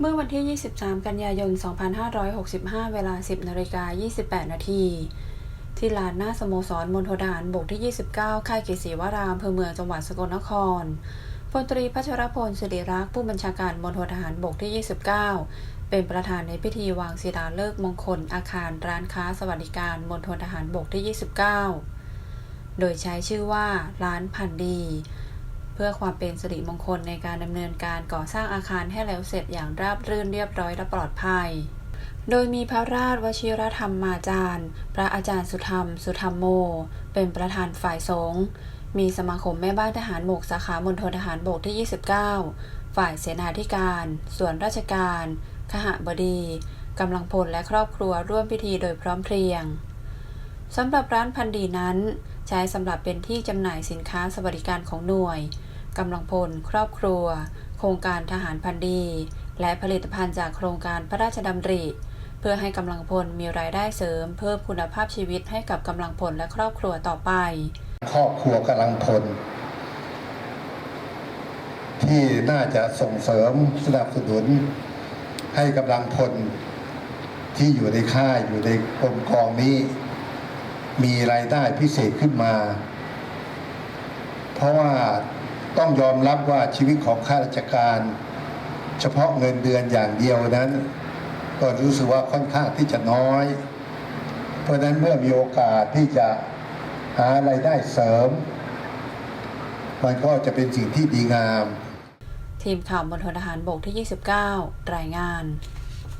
เมื่อวันที่ 23 กันยายน 2565 เวลา 10นาฬิกา28 นาที ที่ลานหน้าสโมสรมณฑลทหารบกที่ 29 ค่ายเกษีวรามอำเภอเมืองจังหวัดสกลนครพลตรีพัชรพลสิริรักษ์ผู้บัญชาการมณฑลทหารบกที่ 29 เป็นประธานในพิธีวางศิลาฤกษ์มงคลอาคารร้านค้าสวัสดิการมณฑลทหารบกที่ 29 โดยใช้ชื่อว่าร้านพันดี พื่อความเป็นสิริมงคลในการดำเนินการก่อสร้างอาคารให้แล้วเสร็จอย่างราบรื่นเรียบร้อยและปลอดภัย โดยมีพระราชวชิรธรรมมาจารย์ พระอาจารย์สุธรรม สุธรรมโม เป็นประธานฝ่ายสงฆ์มีสมาคมแม่บ้านทหารบกสาขามณฑลทหารบกที่ 29 ฝ่ายเสนาธิการ ส่วนราชการ ขหบดีกำลังพลและครอบครัวร่วมพิธีโดยพร้อมเพรียงสำหรับร้านพันดีนั้น ใช้สำหรับเป็นที่จำหน่ายสินค้าสวัสดิการของหน่วย กำลังพล ครอบครัว โครงการทหารพันดี และผลิตภัณฑ์จากโครงการพระราชดำริ เพื่อให้กำลังพลมีรายได้เสริม เพิ่มคุณภาพชีวิตให้กับกำลังพลและครอบครัวต่อไป ครอบครัวกำลังพล ที่น่าจะส่งเสริมสนับสนุน ให้กำลังพลที่อยู่ในค่ายอยู่ในกรมกองนี้ มีรายได้พิเศษขึ้นมา เพราะว่า ต้องยอมรับว่าชีวิตของข้าราชการ เฉพาะเงินเดือนอย่างเดียวนั้น ก็รู้สึกว่าค่อนข้างที่จะน้อย เพราะนั้นเมื่อมีโอกาสที่จะหาไรายได้เสริม มันก็จะเป็นสิ่งที่ดีงาม ทีมข่าวมณฑลทหารบกที่ 29 รายงาน